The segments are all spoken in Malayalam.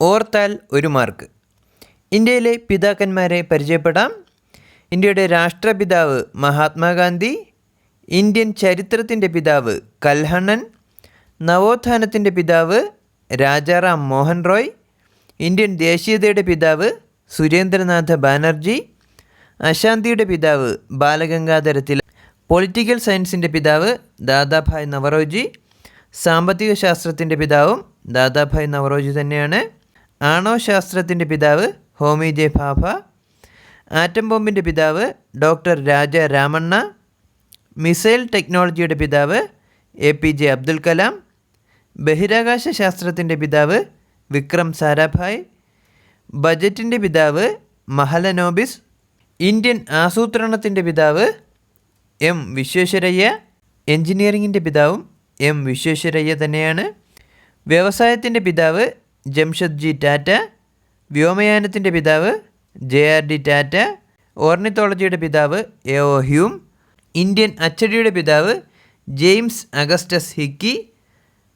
ഓർത്താൽ ഒരു മാർക്ക്. ഇന്ത്യയിലെ പിതാക്കന്മാരെ പരിചയപ്പെടാം. ഇന്ത്യയുടെ രാഷ്ട്രപിതാവ് മഹാത്മാഗാന്ധി ഇന്ത്യൻ ചരിത്രത്തിന്റെ പിതാവ് കൽഹണൻ നവോത്ഥാനത്തിന്റെ പിതാവ് രാജാറാം മോഹൻ റോയ് ഇന്ത്യൻ ദേശീയതയുടെ പിതാവ് സുരേന്ദ്രനാഥ ബാനർജി അശാന്തിയുടെ പിതാവ് ബാലഗംഗാധര തിലക് പൊളിറ്റിക്കൽ സയൻസിന്റെ പിതാവ് ദാദാഭായ് നവറോജി സാമ്പത്തിക ശാസ്ത്രത്തിന്റെ പിതാവും ദാദാഭായ് നവറോജി തന്നെയാണ്. ആണവശാസ്ത്രത്തിന്റെ പിതാവ് ഹോമി ജെ ഭാഭ ആറ്റം ബോംബിന്റെ പിതാവ് ഡോക്ടർ രാജ രാമണ്ണ മിസൈൽ ടെക്നോളജിയുടെ പിതാവ് A P J Abdul Kalam ബഹിരാകാശ ശാസ്ത്രത്തിന്റെ പിതാവ് വിക്രം സാരാഭായ് ബജറ്റിന്റെ പിതാവ് മഹലനോബിസ് ഇന്ത്യൻ ആസൂത്രണത്തിന്റെ പിതാവ് എം വിശ്വേശ്വരയ്യ എഞ്ചിനീയറിങ്ങിന്റെ പിതാവും എം വിശ്വേശ്വരയ്യ തന്നെയാണ്. വ്യവസായത്തിന്റെ പിതാവ് ജംഷദ്ജി ടാറ്റ വ്യോമയാനത്തിന്റെ പിതാവ് ജെ ആർ ഡി ടാറ്റ ഓർണിത്തോളജിയുടെ പിതാവ് എ ഒ ഹ്യൂം ഇന്ത്യൻ അച്ചടിയുടെ പിതാവ് ജെയിംസ് അഗസ്റ്റസ് ഹിക്കി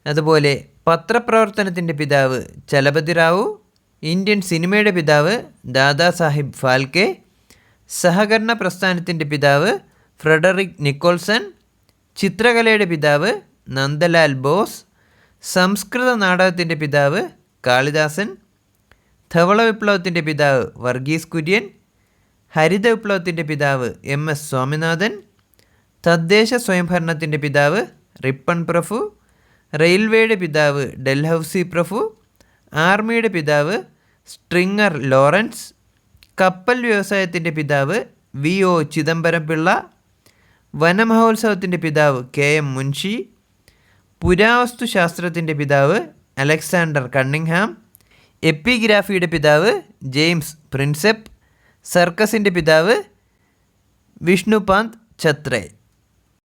അതുപോലെ പത്രപ്രവർത്തനത്തിന്റെ പിതാവ് ചലപതി റാവു ഇന്ത്യൻ സിനിമയുടെ പിതാവ് ദാദാസാഹിബ് ഫാൽക്കെ സഹകരണ പ്രസ്ഥാനത്തിന്റെ പിതാവ് ഫ്രെഡറിക് നിക്കോൾസൺ ചിത്രകലയുടെ പിതാവ് നന്ദലാൽ ബോസ് സംസ്കൃത നാടകത്തിന്റെ പിതാവ് കാളിദാസൻ ധവള വിപ്ലവത്തിന്റെ പിതാവ് വർഗീസ് കുര്യൻ ഹരിത വിപ്ലവത്തിന്റെ പിതാവ് എം എസ് സ്വാമിനാഥൻ തദ്ദേശ സ്വയംഭരണത്തിന്റെ പിതാവ് റിപ്പൺ പ്രഭു റെയിൽവേയുടെ പിതാവ് ഡൽഹൌസി പ്രഭു ആർമിയുടെ പിതാവ് സ്ട്രിങ്ങർ ലോറൻസ് കപ്പൽ വ്യവസായത്തിന്റെ പിതാവ് വി ഒ ചിദംബരം പിള്ള വനമഹോത്സവത്തിന്റെ പിതാവ് കെ എം മുൻഷി പുരാവസ്തു ശാസ്ത്രത്തിന്റെ പിതാവ് അലക്സാണ്ടർ കണ്ണിങ്ഹാം എപ്പിഗ്രാഫിയുടെ പിതാവ് ജെയിംസ് പ്രിൻസെപ്പ് സർക്കസിന്റെ പിതാവ് വിഷ്ണുപാന്ത് ഛത്രേ.